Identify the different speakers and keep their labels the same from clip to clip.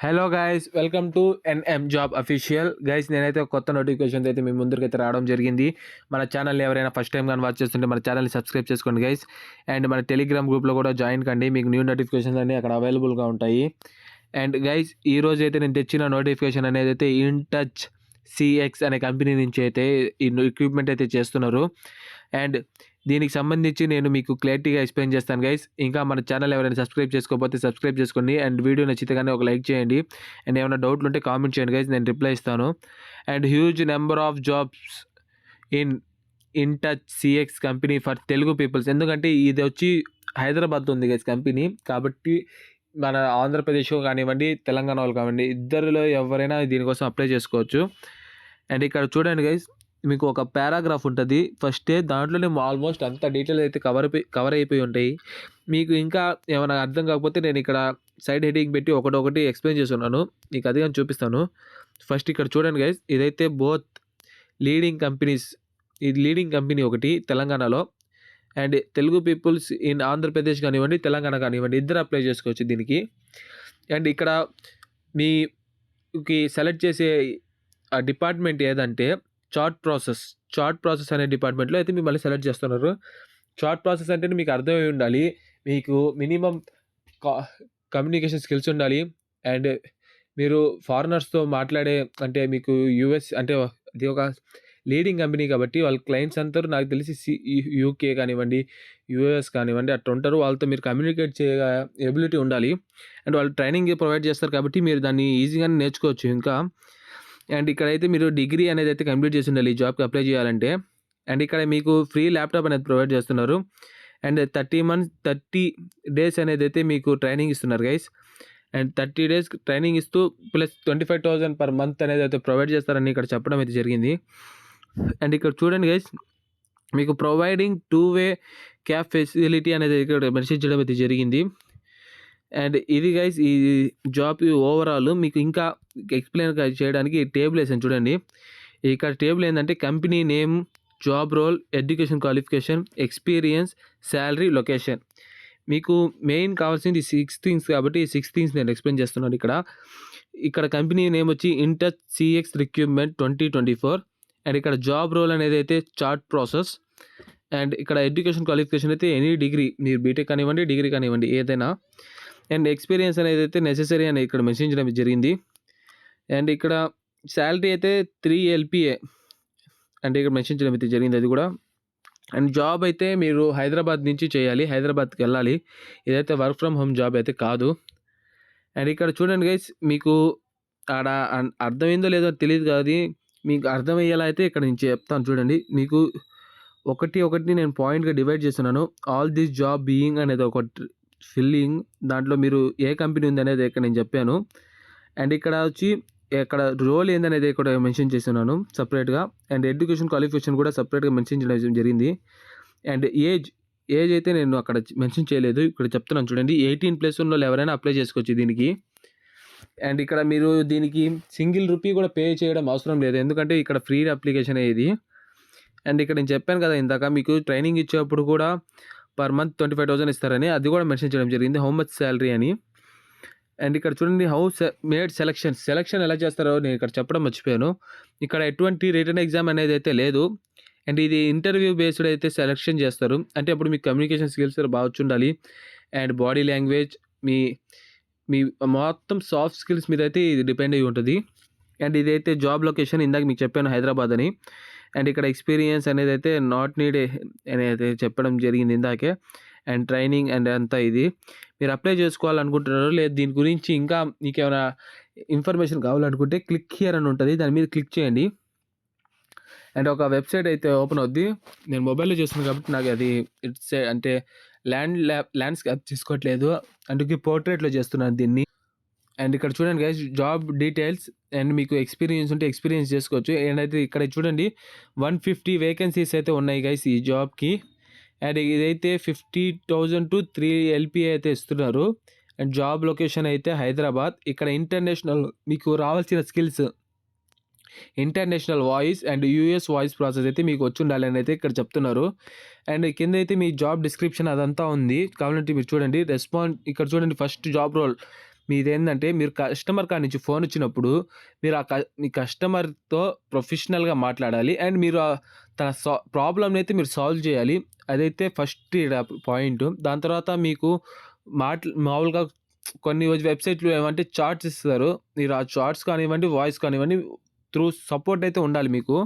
Speaker 1: Hello guys welcome to NM job official guys నేనైతే కొత్త notification అయితే మీ ముందరికైతే రావడం జరిగింది. మన ఛానల్ ఎవరైనా ఫస్ట్ టైం కానీ వాచ్ చేస్తుంటే మన ఛానల్ని సబ్స్క్రైబ్ చేసుకోండి గైస్ అండ్ మన టెలిగ్రామ్ గ్రూప్లో కూడా జాయిన్ కండి. మీకు న్యూ నోటిఫికేషన్స్ అన్నీ అక్కడ అవైలబుల్గా ఉంటాయి. అండ్ గైస్ ఈ రోజు అయితే నేను తెచ్చిన నోటిఫికేషన్ అనేది అయితే ఇన్ టచ్ సిఎక్స్ అనే కంపెనీ నుంచి అయితే ఈ ఎక్విప్మెంట్ అయితే చేస్తున్నారు. అండ్ దీనికి సంబంధించి నేను మీకు క్లారిటీగా ఎక్స్ప్లెయిన్ చేస్తాను గైస్ ఇంకా మన ఛానల్ ఎవరైనా సబ్స్క్రైబ్ చేసుకోకపోతే సబ్స్క్రైబ్ చేసుకోండి. అండ్ వీడియో నచ్చితే కానీ ఒక లైక్ చేయండి. అండ్ ఏమైనా డౌట్లు ఉంటే కామెంట్ చేయండి గైస్ నేను రిప్లై ఇస్తాను. And huge number of jobs in in touch CX company for Telugu peoples ఎందుకంటే ఇది వచ్చి హైదరాబాద్ ఉంది గైస్ కంపెనీ కాబట్టి మన ఆంధ్రప్రదేశ్ కానివ్వండి తెలంగాణ వాళ్ళు కానివ్వండి ఇద్దరిలో ఎవరైనా దీనికోసం అప్లై చేసుకోవచ్చు. అండ్ ఇక్కడ చూడండి గైస్ మీకు ఒక పారాగ్రాఫ్ ఉంటుంది. ఫస్టే దాంట్లోనే ఆల్మోస్ట్ అంత డీటెయిల్ అయితే కవర్ అయిపోయి కవర్ అయిపోయి ఉంటాయి. మీకు ఇంకా ఏమైనా అర్థం కాకపోతే నేను ఇక్కడ సైడ్ హెడింగ్ పెట్టి ఒకటొకటి ఎక్స్ప్లెయిన్ చేస్తున్నాను. మీకు అది కానీ చూపిస్తాను. ఫస్ట్ ఇక్కడ చూడండి గైస్ ఇదైతే బోత్ లీడింగ్ కంపెనీస్ ఇది లీడింగ్ కంపెనీ ఒకటి తెలంగాణలో. And Telugu peoples in Andhra Pradesh కానివ్వండి తెలంగాణ కానివ్వండి ఇద్దరు అప్లై చేసుకోవచ్చు దీనికి. అండ్ ఇక్కడ మీకి సెలెక్ట్ చేసే డిపార్ట్మెంట్ ఏదంటే చార్ట్ ప్రాసెస్ చార్ట్ ప్రాసెస్ అనే డిపార్ట్మెంట్లో అయితే మిమ్మల్ని సెలెక్ట్ చేస్తున్నారు. చార్ట్ ప్రాసెస్ అంటే మీకు అర్థమై ఉండాలి. మీకు మినిమం కమ్యూనికేషన్ స్కిల్స్ ఉండాలి. అండ్ మీరు ఫారినర్స్తో మాట్లాడే అంటే మీకు యూఎస్ అంటే అది ఒక లీడింగ్ కంపెనీ కాబట్టి వాళ్ళ క్లయింట్స్ అందరూ నాకు తెలిసి సి యూకే కానివ్వండి యూఎస్ కానివ్వండి అట్లా ఉంటారు. వాళ్ళతో మీరు కమ్యూనికేట్ చేయ ఎబిలిటీ ఉండాలి. అండ్ వాళ్ళు ట్రైనింగ్ ప్రొవైడ్ చేస్తారు కాబట్టి మీరు దాన్ని ఈజీగానే నేర్చుకోవచ్చు. ఇంకా అండ్ ఇక్కడైతే మీరు డిగ్రీ అనేది అయితే కంప్లీట్ చేసి ఉండాలి ఈ జాబ్కి అప్లై చేయాలంటే. అండ్ ఇక్కడ మీకు ఫ్రీ ల్యాప్టాప్ అనేది ప్రొవైడ్ చేస్తున్నారు. And thirty months thirty days అనేది అయితే మీకు ట్రైనింగ్ ఇస్తున్నారు guys. And thirty days training ఇస్తూ plus twenty five thousand per month అనేది అయితే ప్రొవైడ్ చేస్తారని ఇక్కడ చెప్పడం అయితే జరిగింది. అండ్ ఇక్కడ చూడండి గైస్ మీకు providing two way cab facility అనేది ఇక్కడ మెన్షన్ చేయడం అయితే జరిగింది. అండ్ ఇది గైస్ ఈ జాబ్ ఓవరాల్ మీకు ఇంకా ఎక్స్ప్లెయిన్ చేయడానికి టేబుల్ వేసాను చూడండి. ఇక్కడ టేబుల్ ఏంటంటే company name job role education qualification experience salary location మీకు మెయిన్ కావాల్సింది సిక్స్ థింగ్స్ కాబట్టి సిక్స్ థింగ్స్ నేను ఎక్స్ప్లెయిన్ చేస్తున్నాను ఇక్కడ. ఇక్కడ కంపెనీ నేమ్ వచ్చి in touch CX recruitment twenty twenty four and ఇక్కడ జాబ్ రోల్ అనేది అయితే చార్ట్ ప్రాసెస్ అండ్ ఇక్కడ ఎడ్యుకేషన్ క్వాలిఫికేషన్ అయితే ఎనీ డిగ్రీ మీరు బీటెక్ కానివ్వండి డిగ్రీ కానివ్వండి ఏదైనా. అండ్ ఎక్స్పీరియన్స్ అనేది అయితే నెసెసరీ అని ఇక్కడ మెన్షన్ చేయడం జరిగింది. అండ్ ఇక్కడ శాలరీ అయితే త్రీ ఎల్పిఏ అంటే ఇక్కడ మెన్షన్ చేయడం అయితే జరిగింది అది కూడా. అండ్ జాబ్ అయితే మీరు హైదరాబాద్ నుంచి చేయాలి హైదరాబాద్కి వెళ్ళాలి. ఇదైతే వర్క్ ఫ్రమ్ హోమ్ జాబ్ అయితే కాదు. అండ్ ఇక్కడ చూడండి గైస్ మీకు ఆడ అన్- అర్థమైందో లేదో తెలియదు కాదు మీకు అర్థమయ్యేలా అయితే ఇక్కడ నేను చెప్తాను చూడండి. మీకు ఒకటి ఒకటి నేను పాయింట్గా డివైడ్ చేస్తున్నాను. ఆల్ దిస్ జాబ్ బీయింగ్ అనేది ఒక ఫిల్లింగ్ దాంట్లో మీరు ఏ కంపెనీ ఉంది అనేది ఇక్కడ నేను చెప్పాను. అండ్ ఇక్కడ వచ్చి ఇక్కడ రోల్ ఏందనేది ఇక్కడ మెన్షన్ చేస్తున్నాను సపరేట్గా. అండ్ ఎడ్యుకేషన్ క్వాలిఫికేషన్ కూడా సపరేట్గా మెన్షన్ చేయడం జరిగింది. అండ్ ఏజ్ ఏజ్ అయితే నేను అక్కడ మెన్షన్ చేయలేదు. ఇక్కడ చెప్తున్నాను చూడండి. ఎయిటీన్ ప్లస్ ఉన్న వాళ్ళు ఎవరైనా అప్లై చేసుకోవచ్చు దీనికి. అండ్ ఇక్కడ మీరు దీనికి సింగిల్ రూపీ కూడా పే చేయడం అవసరం లేదు. ఎందుకంటే ఇక్కడ ఫ్రీ అప్లికేషన్ ఇది. అండ్ ఇక్కడ నేను చెప్పాను కదా ఇందాక మీకు ట్రైనింగ్ ఇచ్చేటప్పుడు కూడా per month twenty five thousand ఇస్తారని అది కూడా మెన్షన్ చేయడం జరిగింది. హౌ మచ్ శాలరీ అని. అండ్ ఇక్కడ చూడండి హౌ మేడ్ సెలక్షన్ సెలక్షన్ ఎలా చేస్తారో నేను ఇక్కడ చెప్పడం మర్చిపోయాను. ఇక్కడ ఎటువంటి రిటర్న్ ఎగ్జామ్ అనేది అయితే లేదు. అండ్ ఇది ఇంటర్వ్యూ బేస్డ్ అయితే సెలక్షన్ చేస్తారు. అంటే అప్పుడు మీ కమ్యూనికేషన్ స్కిల్స్ బాగా వచ్చి ఉండాలి అండ్ బాడీ లాంగ్వేజ్ మీ మీ మొత్తం సాఫ్ట్ స్కిల్స్ మీద అయితే ఇది డిపెండ్ అయ్యి ఉంటుంది. అండ్ ఇదైతే జాబ్ లొకేషన్ ఇందాక మీకు చెప్పాను హైదరాబాద్ అని. అండ్ ఇక్కడ ఎక్స్పీరియన్స్ అనేది అయితే నాట్ నీడ్ అనేది చెప్పడం జరిగింది ఇందాకే. అండ్ ట్రైనింగ్ అండ్ అంతా ఇది. మీరు అప్లై చేసుకోవాలనుకుంటున్నారు లేదు దీని గురించి ఇంకా మీకు ఏమైనా ఇన్ఫర్మేషన్ కావాలనుకుంటే క్లిక్ హియర్ అని ఉంటుంది. దాని మీద క్లిక్ చేయండి. అండ్ ఒక వెబ్సైట్ అయితే ఓపెన్ అవుద్ది. నేను మొబైల్లో చేస్తున్నాను కాబట్టి నాకు అది ఇట్స్ అంటే ల్యాండ్ ల్యాబ్ ల్యాండ్స్కేప్ తీసుకోవట్లేదు. అందుకే పోర్ట్రేట్లో చేస్తున్నాను దీన్ని. అండ్ ఇక్కడ చూడండి గైస్ జాబ్ డీటెయిల్స్ అండ్ మీకు ఎక్స్పీరియన్స్ ఉంటే ఎక్స్పీరియన్స్ చేసుకోవచ్చు. అండ్ అయితే ఇక్కడ చూడండి వన్ ఫిఫ్టీ వేకెన్సీస్ అయితే ఉన్నాయి గైస్ ఈ జాబ్కి అండ్ ఇదైతే fifty thousand to three LPA అయితే ఇస్తున్నారు. అండ్ జాబ్ లొకేషన్ అయితే హైదరాబాద్. ఇక్కడ ఇంటర్నేషనల్ మీకు రావాల్సిన skills international voice and US voice process అయితే మీకు వచ్చి ఉండాలని అయితే ఇక్కడ చెప్తున్నారు. అండ్ కింద అయితే మీ జాబ్ డిస్క్రిప్షన్ అదంతా ఉంది. కావాలంటే మీరు చూడండి రెస్పాన్స్ ఇక్కడ చూడండి ఫస్ట్ జాబ్ రోల్ మీదేంటంటే మీరు కస్టమర్ కాడి నుంచి ఫోన్ వచ్చినప్పుడు మీరు ఆ క మీ కస్టమర్‌తో ప్రొఫెషనల్‌గా మాట్లాడాలి. అండ్ మీరు తన సా ప్రాబ్లమ్‌ని అయితే మీరు సాల్వ్ చేయాలి. అదైతే ఫస్ట్ ఈడ పాయింటు. దాని తర్వాత మీకు మాట్ మామూలుగా కొన్ని వెబ్సైట్లు ఏమంటే చార్ట్స్ ఇస్తారు. మీరు ఆ చార్ట్స్ కానివ్వండి, వాయిస్ కానివ్వండి త్రూ సపోర్ట్ అయితే ఉండాలి మీకు.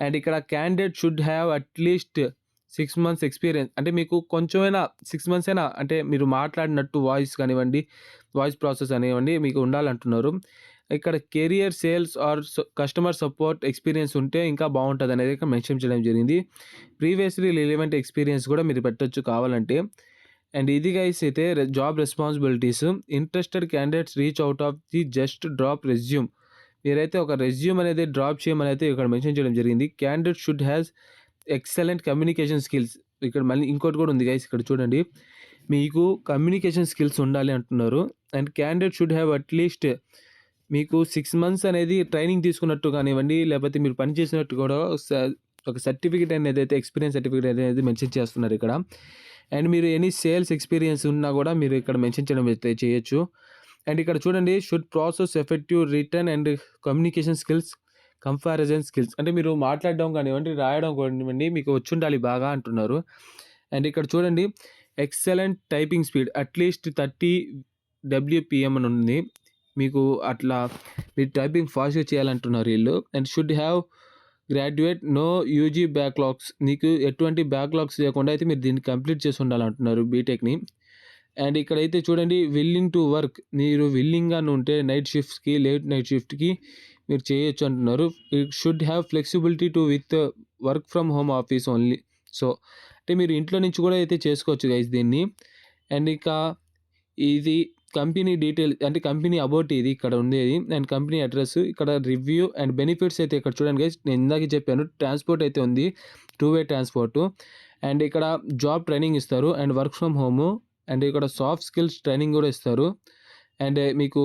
Speaker 1: అండ్ ఇక్కడ candidate should have at least six months experience అంటే మీకు కొంచెమైనా సిక్స్ మంత్స్ అయినా అంటే మీరు మాట్లాడినట్టు వాయిస్ కానివ్వండి, వాయిస్ ప్రాసెస్ కానివ్వండి మీకు ఉండాలంటున్నారు. ఇక్కడ career sales or customer support experience ఉంటే ఇంకా బావుంటదనేది ఇక్కడ మెన్షన్ చేయడం జరిగింది. ప్రీవియస్‌లీ రిలివెంట్ ఎక్స్‌పీరియన్స్ కూడా మీరు పెట్టొచ్చు కావాలంటే. అండ్ ఇది గైస్ అయితే job responsibilities. Interested candidates reach out of the just drop resume. మీరైతే ఒక రెజ్యూమ్ అనేది డ్రాప్ చేయమని అయితే ఇక్కడ మెన్షన్ చేయడం జరిగింది. Candidate should has excellent communication skills. ఇక్కడ మళ్ళీ ఇంకోటి కూడా ఉంది గైస్ ఇక్కడ చూడండి. మీకు కమ్యూనికేషన్ స్కిల్స్ ఉండాలి అంటున్నారు. And candidate should have at least మీకు సిక్స్ మంత్స్ అనేది ట్రైనింగ్ తీసుకున్నట్టు కానివ్వండి, లేకపోతే మీరు పని చేసినట్టు కూడా ఒక సర్టిఫికేట్ అనేది అయితే ఎక్స్‌పీరియన్స్ సర్టిఫికేట్ అనేది మెన్షన్ చేస్తున్నారు ఇక్కడ. అండ్ మీరు ఎనీ సేల్స్ ఎక్స్‌పీరియన్స్ ఉన్నా కూడా మీరు ఇక్కడ మెన్షన్ చేయడం అయితే చేయొచ్చు. అండ్ ఇక్కడ చూడండి should process effective return and communication skills, comparison skills అంటే మీరు మాట్లాడడం కానివ్వండి, రాయడం కానివ్వండి మీకు వచ్చుండాలి బాగా అంటున్నారు. అండ్ ఇక్కడ చూడండి excellent typing speed at least 30 WPM అని ఉంది. మీకు అట్లా మీరు టైపింగ్ ఫాస్ట్‌గా చేయాలంటున్నారు వీళ్ళు and should have graduate no UG backlogs నీకు ఎటువంటి బ్యాక్‌లాగ్స్ లేకుండా అయితే మీరు దీన్ని కంప్లీట్ చేసి ఉండాలంటున్నారు బీటెక్‌ని. అండ్ ఇక్కడైతే చూడండి విల్లింగ్ టు వర్క్ మీరు విల్లింగ్‌గా ఉంటే నైట్ షిఫ్ట్స్‌కి, లేట్ నైట్ షిఫ్ట్‌కి మీరు చేయొచ్చు అంటున్నారు. It should have flexibility to with work from home office only. So అంటే మీరు ఇంట్లో నుంచి కూడా అయితే చేసుకోవచ్చు గైస్ దీన్ని. అండ్ ఇక ఇది కంపెనీ డీటెయిల్ అంటే కంపెనీ అబౌట్ ఇది ఇక్కడ ఉండేది. అండ్ కంపెనీ అడ్రస్ ఇక్కడ రివ్యూ అండ్ బెనిఫిట్స్ అయితే ఇక్కడ చూడండి గైస్ నేను ఇందాక చెప్పాను ట్రాన్స్‌పోర్ట్ అయితే ఉంది. Two way transport. అండ్ ఇక్కడ జాబ్ ట్రైనింగ్ ఇస్తారు. And work from home. And ఇక్కడ సాఫ్ట్ స్కిల్స్ ట్రైనింగ్ కూడా ఇస్తారు. అండ్ మీకు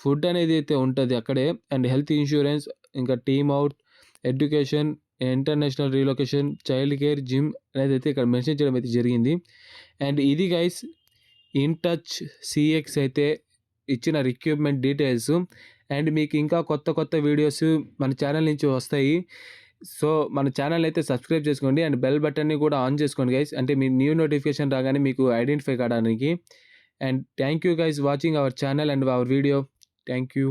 Speaker 1: ఫుడ్ అనేది అయితే ఉంటుంది అక్కడే. అండ్ హెల్త్ ఇన్సూరెన్స్ ఇంకా team out education, international relocation, child care, gym అనేది అయితే ఇక్కడ మెన్షన్ చేయడం అయితే జరిగింది. అండ్ ఇది గైస్ ఇన్ టచ్ సీఎక్స్ అయితే ఇచ్చిన రిక్రూట్‌మెంట్ డీటెయిల్స్. అండ్ మీకు ఇంకా కొత్త కొత్త వీడియోస్ మన ఛానల్ నుంచి వస్తాయి. సో మన ఛానల్ అయితే సబ్స్క్రైబ్ చేసుకోండి. అండ్ బెల్ బటన్‌ని కూడా ఆన్ చేసుకోండి గైస్. అంటే మీ న్యూ నోటిఫికేషన్ రాగానే మీకు ఐడెంటిఫై కావడానికి. And thank you guys watching our channel and our video. Thank you.